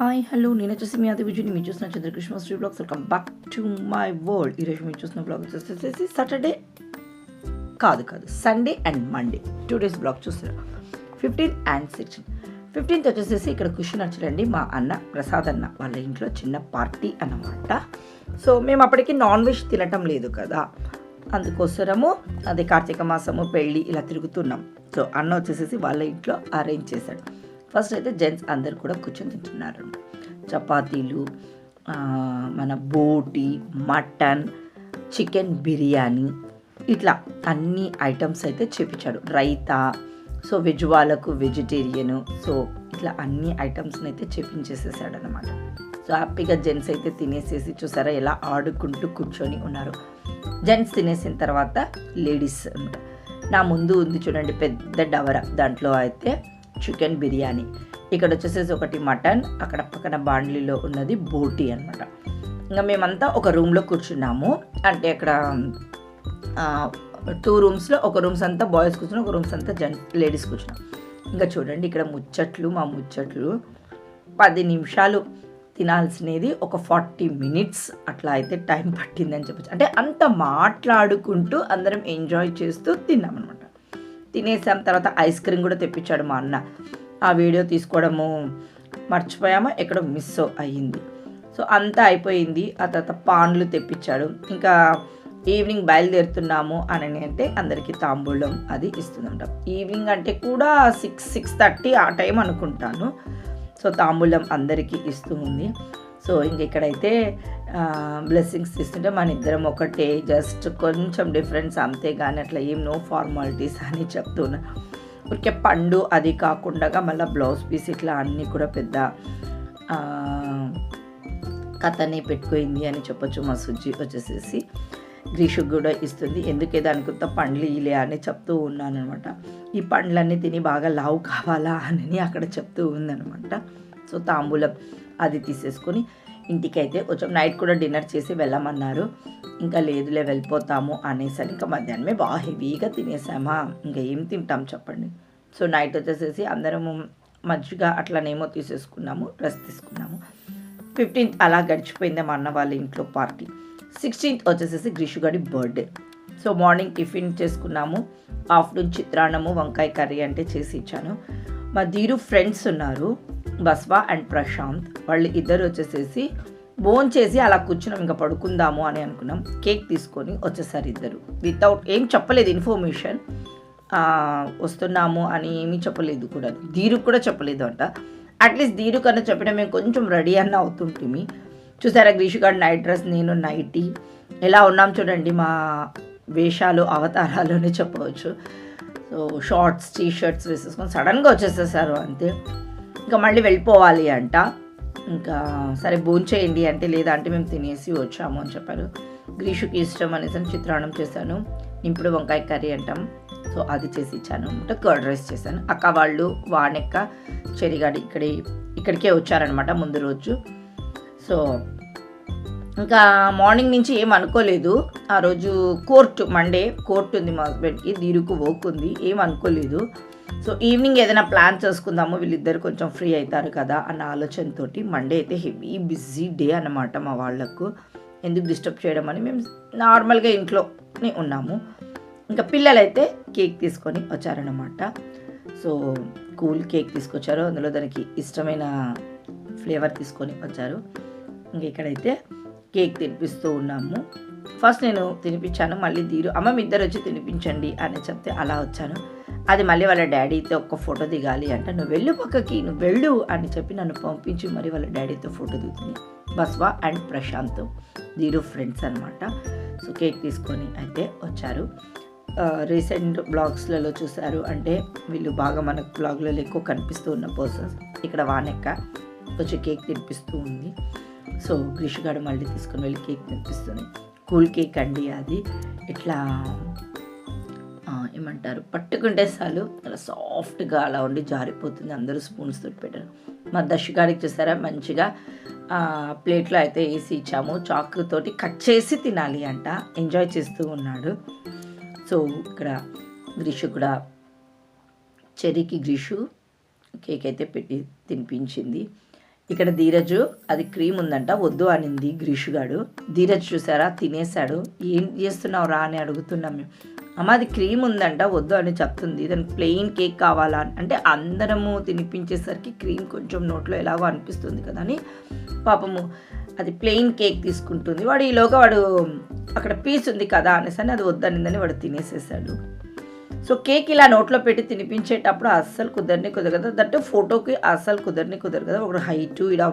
Hi hello నేను వచ్చేసి మీ అది విజయని మీరు చూసిన Chandrakrishna Sri blogs welcome back to my world ఈరోజు మీరు చూసిన బ్లాగ్ వచ్చేసి సాటర్డే కాదు కాదు. Sunday and Monday two days blog చూస్తున్నారు ఫిఫ్టీన్త్ అండ్ సిక్స్టీన్ ఫిఫ్టీన్త్ వచ్చేసేసి ఇక్కడ కుషన్ వచ్చారండి మా అన్న ప్రసాద్ అన్న వాళ్ళ ఇంట్లో చిన్న పార్టీ అన్నమాట. సో మేము అప్పటికి నాన్ వెజ్ తినటం లేదు కదా. అందుకోసరము అదే కార్తీక మాసము పెళ్ళి ఇలా తిరుగుతున్నాం. సో అన్న వచ్చేసేసి వాళ్ళ ఇంట్లో అరేంజ్ చేశాడు. ఫస్ట్ అయితే జెంట్స్ అందరు కూడా కూర్చొని తింటున్నారు. చపాతీలు మన బోటి మటన్ చికెన్ బిర్యానీ ఇట్లా అన్ని ఐటమ్స్ అయితే చేపించాడు రైతా సో వెజ్ వాళ్ళకు వెజిటేరియన్ సో ఇట్లా అన్ని ఐటమ్స్ని అయితే చేపించేసేసాడు అనమాట సో హ్యాపీగా జెంట్స్ అయితే తినేసేసి చూసారా ఎలా ఆడుకుంటూ కూర్చొని ఉన్నారు. జెంట్స్ తినేసిన తర్వాత లేడీస్ నా ముందు ఉంది చూడండి పెద్ద డవర దాంట్లో అయితే చికెన్ బిర్యానీ. ఇక్కడ వచ్చేసేసి ఒకటి మటన్ అక్కడ పక్కన బాండ్లీలో ఉన్నది బోటీ అన్నమాట. ఇంకా మేమంతా ఒక రూమ్లో కూర్చున్నాము. అంటే అక్కడ టూ రూమ్స్లో ఒక రూమ్స్ అంతా బాయ్స్ కూర్చున్నాం ఒక రూమ్స్ అంతా జెంట్ లేడీస్ కూర్చున్నాం. ఇంకా చూడండి ఇక్కడ ముచ్చట్లు మా ముచ్చట్లు. పది నిమిషాలు తినాల్సినది ఒక ఫార్టీ మినిట్స్ అట్లా అయితే టైం పట్టిందని చెప్పచ్చు. అంటే అంత మాట్లాడుకుంటూ అందరం ఎంజాయ్ చేస్తూ తిన్నామన్నమాట. తినేసాం తర్వాత ఐస్ క్రీమ్ కూడా తెప్పించాడు మా అన్న. ఆ వీడియో తీసుకోవడము మర్చిపోయామా? ఎక్కడో మిస్ అయ్యింది. సో అంతా అయిపోయింది. ఆ తర్వాత పాన్లు తెప్పించాడు. ఇంకా ఈవినింగ్ బయలుదేరుతున్నాము అని అంటే అందరికీ తాంబూలం అది ఇస్తుందంట. ఈవినింగ్ అంటే కూడా సిక్స్ సిక్స్ థర్టీ ఆ టైం అనుకుంటాను. సో తాంబూలం అందరికీ ఇస్తూ ఉంది. సో ఇంక ఇక్కడైతే బ్లెస్సింగ్స్ ఇస్తుంటే మన ఇద్దరం ఒకటే జస్ట్ కొంచెం డిఫరెన్స్ అంతే కానీ అట్లా ఏం నో ఫార్మాలిటీస్ అని చెప్తున్నా. ఊరికే పండు అది కాకుండా మళ్ళీ బ్లౌజ్ పీస్ ఇట్లా అన్నీ కూడా పెద్ద కథని పెట్టుకుంది అని చెప్పొచ్చు మా సుజ్జి వచ్చేసేసి. గ్రీషుకు కూడా ఇస్తుంది. ఎందుకే దానికి కొత్త పండ్లు ఇలే అని చెప్తూ ఉన్నాను అనమాట ఈ పండ్లన్నీ తిని బాగా లావు కావాలా అని అక్కడ చెప్తూ ఉందనమాట సో తాంబూలం అది తీసేసుకొని ఇంటికైతే కొంచెం నైట్ కూడా డిన్నర్ చేసి వెళ్ళమన్నారు. ఇంకా లేదులే వెళ్ళిపోతాము అనేసి ఇంకా మధ్యాహ్నమే బాగా హెవీగా తినేసామా. ఇంకా ఏం తింటాం చెప్పండి. సో నైట్ వచ్చేసేసి అందరము మజ్జిగ అట్లనేమో తీసేసుకున్నాము డ్రెస్ తీసుకున్నాము. ఫిఫ్టీన్త్ అలా గడిచిపోయింది మా అన్న వాళ్ళ ఇంట్లో పార్టీ. సిక్స్టీన్త్ వచ్చేసేసి గ్రీషుగాడి బర్త్డే. సో మార్నింగ్ టిఫిన్ చేసుకున్నాము. ఆఫ్టర్నూన్ చిత్రాన్నము వంకాయ కర్రీ అంటే చేసి ఇచ్చాను. మా దీరు ఫ్రెండ్స్ ఉన్నారు. బస్వా అండ్ ప్రశాంత్ వాళ్ళు ఇద్దరు వచ్చేసేసి బోన్ చేసి అలా కూర్చున్నాం ఇంకా పడుకుందాము అని అనుకున్నాం. కేక్ తీసుకొని వచ్చేసారు ఇద్దరు. వితౌట్ ఏం చెప్పలేదు ఇన్ఫర్మేషన్ వస్తున్నాము అని ఏమీ చెప్పలేదు కూడా. ధీరు కూడా చెప్పలేదు అంట. అట్లీస్ట్ ధీరు కన్నా చెప్పడం మేము కొంచెం రెడీ అన్న అవుతుంటుంది. చూసారా గ్రీషు గారు నైట్ డ్రెస్ నేను నైటీ ఎలా ఉన్నాం చూడండి మా వేషాలు అవతారాలోనే చెప్పవచ్చు. సో షార్ట్స్ టీ షర్ట్స్ వేసేసుకొని సడన్గా వచ్చేసేసారు అంతే. ఇంకా మళ్ళీ వెళ్ళిపోవాలి అంట. ఇంకా సరే భోంచేయండి అంటే లేదా అంటే మేము తినేసి వచ్చాము అని చెప్పారు. గ్రీషుకి ఇష్టం అనేసి చిత్రాన్నం చేశాను. నింపుడు వంకాయ కర్రీ అంటాం. సో అది చేసి ఇచ్చాను అనమాట కర్డ్ రైస్ చేశాను. అక్క వాళ్ళు వానెక్క చెరిగాడి ఇక్కడి ఇక్కడికే వచ్చారనమాట ముందు రోజు. సో ఇంకా మార్నింగ్ నుంచి ఏం అనుకోలేదు. ఆ రోజు కోర్టు మండే కోర్టు ఉంది మా హస్బెండ్కి. దీరుకు వర్క్ ఉంది. ఏం అనుకోలేదు. సో ఈవినింగ్ ఏదైనా ప్లాన్ చేసుకుందాము వీళ్ళిద్దరు కొంచెం ఫ్రీ అవుతారు కదా అన్న ఆలోచనతోటి మండే అయితే హెవీ బిజీ డే అన్నమాట మా వాళ్ళకు. ఎందుకు డిస్టర్బ్ చేయడం అని మేము నార్మల్గా ఇంట్లోనే ఉన్నాము. ఇంకా పిల్లలైతే కేక్ తీసుకొని వచ్చారనమాట సో కూల్ కేక్ తీసుకొచ్చారు. అందులో దానికి ఇష్టమైన ఫ్లేవర్ తీసుకొని వచ్చారు. ఇంక ఇక్కడైతే కేక్ తినిపిస్తూ ఉన్నాము. ఫస్ట్ నేను తినిపించాను మళ్ళీ తీరు అమ్మ ఇద్దరు వచ్చి తినిపించండి అని చెప్తే అలా వచ్చాను. అది మళ్ళీ వాళ్ళ డాడీతో ఒక ఫోటో దిగాలి అంటే నువ్వు వెళ్ళు పక్కకి నువ్వు వెళ్ళు అని చెప్పి నన్ను పంపించి మరి వాళ్ళ డాడీతో ఫోటో దిగుతుంది. బస్వా అండ్ ప్రశాంత్ వీరు ఫ్రెండ్స్ అనమాట సో కేక్ తీసుకొని అయితే వచ్చారు. రీసెంట్ బ్లాగ్స్లలో చూశారు అంటే వీళ్ళు బాగా మనకు బ్లాగ్లలో ఎక్కువ కనిపిస్తూ ఉన్న పర్సన్స్. ఇక్కడ వానెక్క కొంచెం కేక్ తినిపిస్తూ ఉంది. సో గ్రీష్ గారు మళ్ళీ తీసుకొని వెళ్ళి కేక్ తినిపిస్తుంది. కూల్ కేక్ అండి అది. ఇట్లా ఏమంటారు? పట్టుకుంటే చాలు. అలా సాఫ్ట్గా అలా ఉండి జారిపోతుంది. అందరూ స్పూన్స్ తోటి పెట్టారు. మా దశ గారికి చూసారా మంచిగా ప్లేట్లో అయితే వేసి ఇచ్చాము. చాకుతోటి కట్ చేసి తినాలి అంట. ఎంజాయ్ చేస్తూ ఉన్నాడు. సో ఇక్కడ గ్రీషు కూడా చెరికి గ్రీషు కేక్ అయితే పెట్టి తినిపించింది. ఇక్కడ ధీరజు అది క్రీమ్ ఉందంట వద్దు అనింది గ్రీషుగాడు ధీరజ్ చూసారా? తినేశాడు. ఏం చేస్తున్నావు రా అని అడుగుతున్నాం మేము. అమ్మ అది క్రీమ్ ఉందంట వద్దు అని చెప్తుంది. దానికి ప్లెయిన్ కేక్ కావాలా? అంటే అందరము తినిపించేసరికి క్రీమ్ కొంచెం నోట్లో ఎలాగో అనిపిస్తుంది కదా అని. పాపము అది ప్లెయిన్ కేక్ తీసుకుంటుంది. వాడు ఈలోగా వాడు అక్కడ పీస్ ఉంది కదా అనేసి అని అది వద్దనిందని వాడు తినేసేసాడు సో కేక్ ఇలా నోట్లో పెట్టి తినిపించేటప్పుడు అస్సలు కుదరని కుదరదు దట్ ఫోటోకి అస్సలు కుదరని కుదరదు కదా. ఒకడు హైటు ఇలా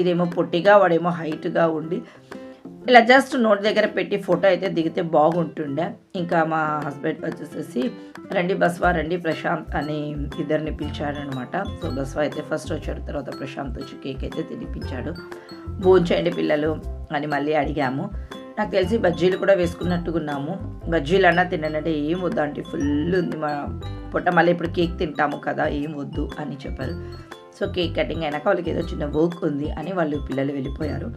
ఇదేమో పొట్టిగా వాడేమో హైట్గా ఉండి ఇలా జస్ట్ నోట్ దగ్గర పెట్టి ఫోటో అయితే దిగితే బాగుంటుండే. ఇంకా మా హస్బెండ్ వచ్చేసేసి రండి బస్వా రండి ప్రశాంత్ అని ఇద్దరిని పిలిచాడనమాట సో బస్వా అయితే ఫస్ట్ వచ్చాడు తర్వాత ప్రశాంత్ వచ్చి కేక్ అయితే తినిపించాడు. భోంచేయండి పిల్లలు అని మళ్ళీ అడిగాము. నాకు తెలిసి బజ్జీలు కూడా వేసుకున్నట్టుకున్నాము బజ్జీలు అన్నా తిననంటే ఏం వద్దు అంటే ఫుల్ ఉంది మా పొట్ట. మళ్ళీ ఇప్పుడు కేక్ తింటాము కదా ఏం వద్దు అని చెప్పారు. సో కేక్ కటింగ్ అయినాక వాళ్ళకి ఏదో చిన్న వర్క్ ఉంది అని వాళ్ళు పిల్లలు వెళ్ళిపోయారు.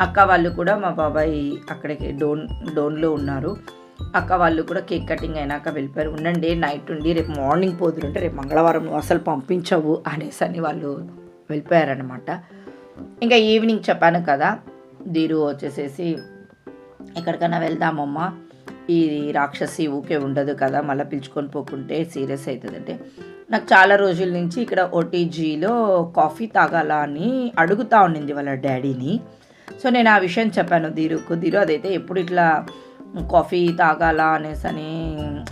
అక్క వాళ్ళు కూడా మా బాబాయ్ అక్కడికి డోన్ డోన్లో ఉన్నారు. అక్క వాళ్ళు కూడా కేక్ కటింగ్ అయినాక వెళ్ళిపోయారు. ఉండండి నైట్ ఉండి రేపు మార్నింగ్ పోదురు అంటే రేపు మంగళవారం అసలు పంపించవు అనేసి అని వాళ్ళు వెళ్ళిపోయారనమాట ఇంకా ఈవినింగ్ చెప్పాను కదా దీరు వచ్చేసేసి ఎక్కడికైనా వెళ్దామమ్మా. ఈ రాక్షసి ఊకే ఉండదు కదా మళ్ళీ పిలుచుకొని పోకుంటే సీరియస్ అవుతుందంటే నాకు చాలా రోజుల నుంచి ఇక్కడ ఓటీజీలో కాఫీ తాగాల అని అడుగుతా ఉండింది వాళ్ళ డాడీని. సో నేను ఆ విషయం చెప్పాను ధీరుకు. ధీరు అదైతే ఎప్పుడు ఇట్లా కాఫీ తాగాలా అనేసి అని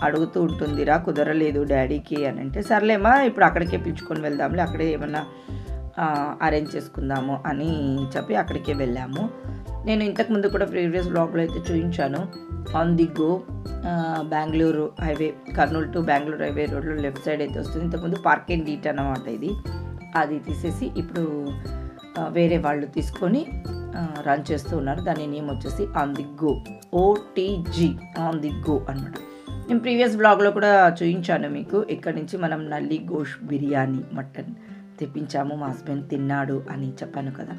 అడుగుతూ ఉంటుందిరా కుదరలేదు డాడీకి అని అంటే సర్లేమా ఇప్పుడు అక్కడికే పిలుచుకొని వెళ్దాంలే అక్కడే ఏమన్నా అరేంజ్ చేసుకుందాము అని చెప్పి అక్కడికే వెళ్ళాము. నేను ఇంతకుముందు కూడా ప్రీవియస్ బ్లాగ్లో అయితే చూపించాను. On the go Bengaluru highway Kurnool to Bengaluru highway రోడ్లో లెఫ్ట్ సైడ్ అయితే వస్తుంది. ఇంతకుముందు పార్క్ అండ్ డీట్ అన్నమాట ఇది. అది తీసేసి ఇప్పుడు వేరే వాళ్ళు తీసుకొని రన్ చేస్తూ ఉన్నారు. దాని నేమ్ వచ్చేసి on the go OTG on the go అనమాట నేను ప్రీవియస్ బ్లాగ్లో కూడా చూపించాను మీకు. ఇక్కడ నుంచి మనం నల్లి గోష్ బిర్యానీ మటన్ తెప్పించాము. మా హస్బెండ్ తిన్నాడు అని చెప్పాను కదా.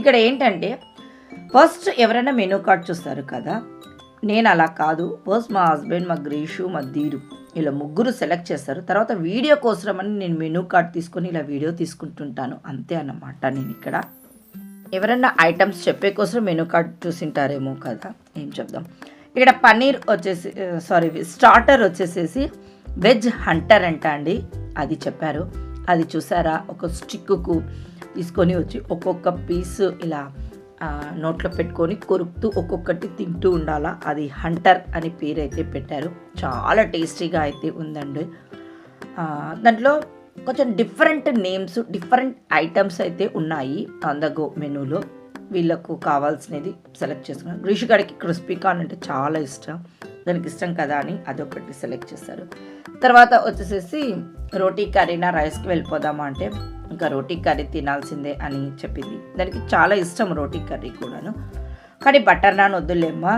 ఇక్కడ ఏంటంటే ఫస్ట్ ఎవరైనా మెనూ కార్డ్ చూస్తారు కదా? నేను అలా కాదు. ఫస్ట్ మా హస్బెండ్ మా గ్రీషు మా ధీరు ఇలా ముగ్గురు సెలెక్ట్ చేస్తారు. తర్వాత వీడియో కోసం అని నేను మెనూ కార్డ్ తీసుకొని ఇలా వీడియో తీసుకుంటుంటాను. అంతే అన్నమాట నేను ఇక్కడ. ఎవరైనా ఐటమ్స్ చెప్పే కోసం మెనూ కార్డ్ చూసింటారేమో కదా? ఏం చెప్దాం. ఇక్కడ పన్నీర్ వచ్చేసి సారీ స్టార్టర్ వచ్చేసేసి వెజ్ హంటర్ అంట అండి. అది చెప్పారు. అది చూసారా? ఒక స్టిక్కు తీసుకొని వచ్చి ఒక్కొక్క పీస్ ఇలా నోట్లో పెట్టుకొని కొరుకుతూ ఒక్కొక్కటి తింటూ ఉండాలా? అది హంటర్ అని పేరు అయితే పెట్టారు. చాలా టేస్టీగా అయితే ఉందండి. దాంట్లో కొంచెం డిఫరెంట్ నేమ్స్ డిఫరెంట్ ఐటమ్స్ అయితే ఉన్నాయి. ఆన్ ద గో మెనూలో. వీళ్ళకు కావాల్సినది సెలెక్ట్ చేసుకున్నాను. గ్రీషు గారికి క్రిస్పీ కార్న్ అంటే చాలా ఇష్టం. దానికి ఇష్టం కదా అని అదొకటి సెలెక్ట్ చేశారు. తర్వాత వచ్చేసేసి రోటీ కర్రీనా రైస్కి వెళ్ళిపోదామా అంటే ఇంకా రోటీ కర్రీ తినాల్సిందే అని చెప్పింది. దానికి చాలా ఇష్టం రోటీ కర్రీ కూడాను. కానీ బటర్ నాన్ వద్దులేమ్మా.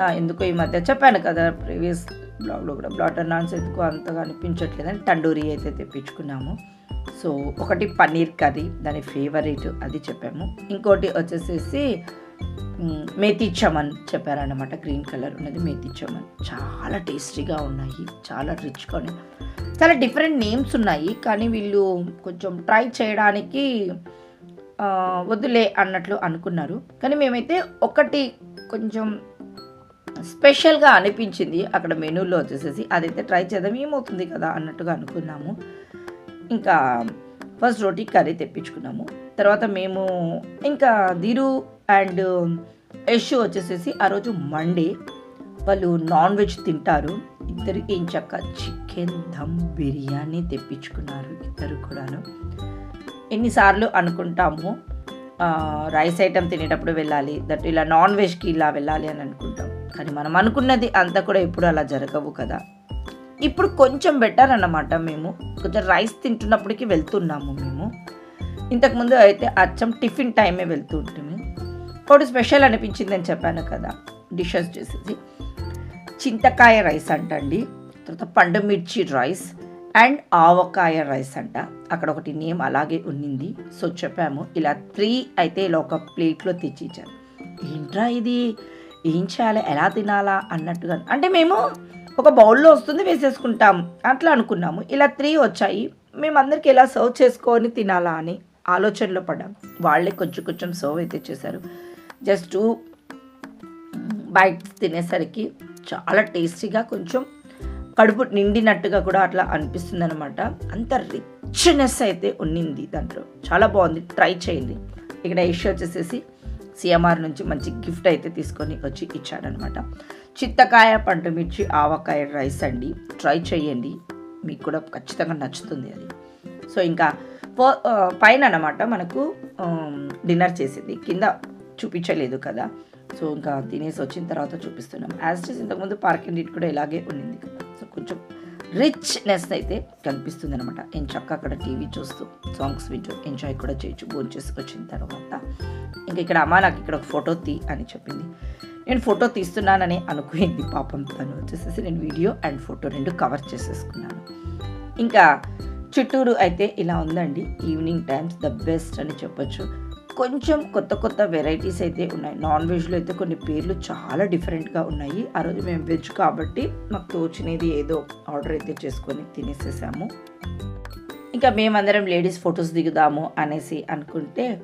ఎందుకు ఎందుకో ఈ మధ్య చెప్పాను కదా ప్రీవియస్ బ్లాగ్లో కూడా. బటర్ నాన్స్ ఎందుకు అంతగా అనిపించట్లేదని తండూరి అయితే తెప్పించుకున్నాము. సో ఒకటి పన్నీర్ కర్రీ దాని ఫేవరెట్ అది చెప్పాము. ఇంకోటి వచ్చేసేసి మేతి చమన్ చెప్పారనమాట గ్రీన్ కలర్ ఉన్నది మేతి చమన్. చాలా టేస్టీగా ఉన్నాయి చాలా రిచ్గా ఉన్నాయి. చాలా డిఫరెంట్ నేమ్స్ ఉన్నాయి కానీ వీళ్ళు కొంచెం ట్రై చేయడానికి వదిలే వద్దులే అన్నట్లు అనుకున్నారు. కానీ మేమైతే ఒకటి కొంచెం స్పెషల్గా అనిపించింది. అక్కడ మెనూలో వచ్చేసేసి అదైతే ట్రై చేద్దాం ఏమవుతుంది కదా అన్నట్టుగా అనుకున్నాము. ఇంకా ఫస్ట్ రోటీ కర్రీ తెప్పించుకున్నాము. తర్వాత మేము ఇంకా ధీరు అండ్ యష్ వచ్చేసేసి ఆ రోజు మండే వాళ్ళు నాన్ వెజ్ తింటారు. ఇద్దరు ఏం చక్క? చికెన్ దమ్ బిర్యానీ తెప్పించుకున్నారు ఇద్దరు కూడాను. ఎన్నిసార్లు అనుకుంటాము రైస్ ఐటమ్ తినేటప్పుడు వెళ్ళాలి. దట్ ఇలా నాన్ వెజ్కి ఇలా వెళ్ళాలి అని అనుకుంటాం. కానీ మనం అనుకున్నది అంతా కూడా ఎప్పుడు అలా జరగవు కదా. ఇప్పుడు కొంచెం బెటర్ అన్నమాట మేము. కొంచెం రైస్ తింటున్నప్పటికీ వెళ్తున్నాము మేము. ఇంతకుముందు అయితే అచ్చం టిఫిన్ టైమే వెళ్తూ ఉంటుంది ఒకటి స్పెషల్ అనిపించింది అని చెప్పాను కదా డిషెస్ చేసేసి చింతకాయ రైస్ అంటండి తర్వాత పండు మిర్చి రైస్ అండ్ ఆవకాయ రైస్ అంట. అక్కడ ఒకటి నేమ్ అలాగే ఉన్నింది. సో చెప్పాము ఇలా త్రీ అయితే ఇలా ఒక ప్లేట్లో తెచ్చి ఇచ్చారు ఏంట్రా ఇది? ఏం చేయాలి? ఎలా తినాలా? అన్నట్టుగా. అంటే మేము ఒక బౌల్లో వస్తుంది వేసేసుకుంటాం. అట్లా అనుకున్నాము. ఇలా త్రీ వచ్చాయి. మేము అందరికి ఎలా సర్వ్ చేసుకొని తినాలా అని ఆలోచనలో పడ్డాం. వాళ్ళే కొంచెం కొంచెం సర్వ్ అయితే చేశారు. జస్ట్ బైట్స్ తినేసరికి చాలా టేస్టీగా కొంచెం కడుపు నిండినట్టుగా కూడా అట్లా అనిపిస్తుంది అనమాట అంత రిచ్నెస్ అయితే ఉన్నింది దాంట్లో. చాలా బాగుంది. ట్రై చేయండి. ఇక్కడ ఇష్యూ వచ్చేసేసి సిఎంఆర్ నుంచి మంచి గిఫ్ట్ అయితే తీసుకొని వచ్చి ఇచ్చాడనమాట. చిత్తకాయ పండు మిర్చి ఆవకాయ రైస్ అండి. ట్రై చేయండి. మీకు కూడా ఖచ్చితంగా నచ్చుతుంది అది. సో ఇంకా పో- పైన అనమాట మనకు డిన్నర్ చేసింది. కింద చూపించలేదు కదా. సో ఇంకా తినేసి వచ్చిన తర్వాత చూపిస్తున్నాం. యాజ్ ఇట్ ఇంతకుముందు పార్కింగ్ రేట్ కూడా ఇలాగే ఉండింది కదా. సో కొంచెం రిచ్నెస్ అయితే కనిపిస్తుంది అనమాట నేను చక్క అక్కడ టీవీ చూస్తూ సాంగ్స్ వింటూ ఎంజాయ్ కూడా చేయొచ్చు. భోజనం చేసి వచ్చిన తర్వాత. ఇంకా ఇక్కడ అమ్మ నాకు ఇక్కడ ఒక ఫోటో తీ అని చెప్పింది. నేను ఫోటో తీస్తున్నానని అనుకుంది పాపం తను. వచ్చేసేసి నేను వీడియో అండ్ ఫోటో రెండు కవర్ చేసేసుకున్నాను. ఇంకా చుట్టూరు అయితే ఇలా ఉందండి. ఈవినింగ్ టైమ్స్ ద బెస్ట్ అని చెప్పొచ్చు. కొంచెం కొత్త కొత్త వెరైటీస్ అయితే ఉన్నాయి. నాన్ వెజ్లో అయితే కొన్ని పేర్లు చాలా డిఫరెంట్గా ఉన్నాయి. ఆ రోజు మేము వెజ్ కాబట్టి మాకు తోచినది ఏదో ఆర్డర్ అయితే చేసుకొని తినేసేసాము. ఇంకా మేమందరం లేడీస్ ఫొటోస్ దిగుదాము అనేసి అనుకుంటే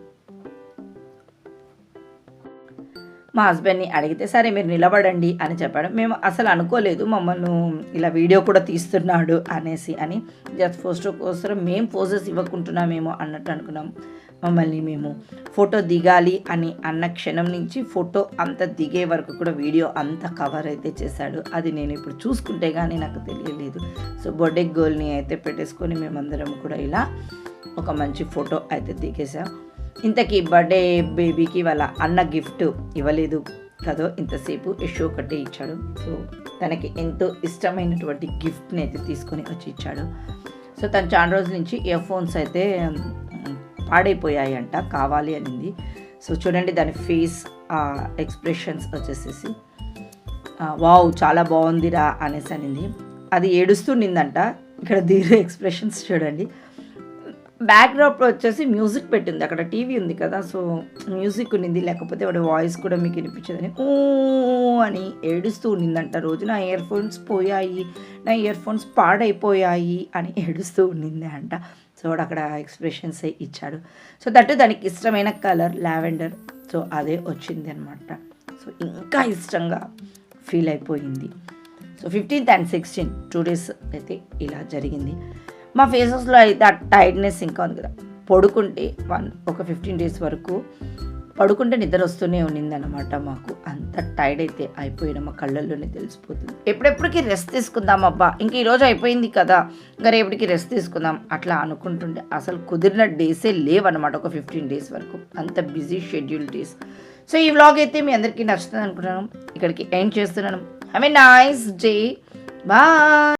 మా హస్బెండ్ని అడిగితే సరే మీరు నిలబడండి అని చెప్పాడు. మేము అసలు అనుకోలేదు మమ్మల్ని ఇలా వీడియో కూడా తీస్తున్నాడు అనేసి అని. జస్ట్ ఫోటో కోసం మేము ఫోజెస్ ఇవ్వకుంటున్నామేమో అన్నట్టు అనుకున్నాం. మమ్మల్ని మేము ఫోటో దిగాలి అని అన్న క్షణం నుంచి ఫోటో అంత దిగే వరకు కూడా వీడియో అంత కవర్ అయితే చేశాడు. అది నేను ఇప్పుడు చూసుకుంటే కానీ నాకు తెలియలేదు. సో బర్త్డే గర్ల్ని అయితే పెట్టేసుకొని మేమందరం కూడా ఇలా ఒక మంచి ఫోటో అయితే దిగేసాం ఇంతకీ బర్త్డే బేబీకి వాళ్ళ అన్న గిఫ్ట్ ఇవ్వలేదు కదో ఇంతసేపు యశో ఒకటి ఇచ్చాడు. సో తనకి ఎంతో ఇష్టమైనటువంటి గిఫ్ట్ని అయితే తీసుకొని వచ్చి ఇచ్చాడు. సో తను చాలా రోజుల నుంచి ఇయర్ ఫోన్స్ అయితే పాడైపోయాయంట పాడైపోయాయి అంట కావాలి అనింది. సో చూడండి దాని ఫేస్ ఎక్స్ప్రెషన్స్ వచ్చేసేసి. వావ్ చాలా బాగుందిరా అనేసి అనింది. అది ఏడుస్తుండిందంట ఇక్కడ దీని ఎక్స్ప్రెషన్స్ చూడండి. బ్యాక్డ్రాప్ వచ్చేసి మ్యూజిక్ పెట్టింది. అక్కడ టీవీ ఉంది కదా సో మ్యూజిక్ ఉన్నింది లేకపోతే వాడి వాయిస్ కూడా మీకు వినిపించదని ఊ అని ఏడుస్తూ ఉన్నిందంట రోజు నా ఇయర్ ఫోన్స్ పోయాయి నా ఇయర్ ఫోన్స్ పాడైపోయాయి అని ఏడుస్తూ ఉన్నింది అంట సో అక్కడ ఎక్స్ప్రెషన్స్ ఇచ్చాడు. సో దట్ దానికి ఇష్టమైన కలర్ లావెండర్ సో అదే వచ్చింది అనమాట సో ఇంకా ఇష్టంగా ఫీల్ అయిపోయింది. So fifteenth and sixteen two days అయితే ఇలా జరిగింది. మా ఫేసెస్లో అయితే ఆ టైర్డ్నెస్ ఇంకా ఉంది కదా. పడుకుంటే వన్ ఒక ఫిఫ్టీన్ డేస్ వరకు పడుకుంటే నిద్ర వస్తూనే ఉన్నిందనమాట మాకు. అంత టైర్డ్ అయితే అయిపోయిన మా కళ్ళల్లోనే తెలిసిపోతుంది. ఎప్పుడెప్పటికి రెస్ట్ తీసుకుందాం అబ్బా. ఇంక ఈరోజు అయిపోయింది కదా. ఇంకా రేపటికి రెస్ట్ తీసుకుందాం. అట్లా అనుకుంటుంటే అసలు కుదిరిన డేసే లేవన్నమాట ఒక ఫిఫ్టీన్ డేస్ వరకు. అంత బిజీ షెడ్యూల్ డేస్ సో ఈ వ్లాగ్ అయితే మీ అందరికీ నచ్చుతుంది అనుకుంటున్నాను ఇక్కడికి ఎండ్ చేస్తున్నాను. I mean nice day bye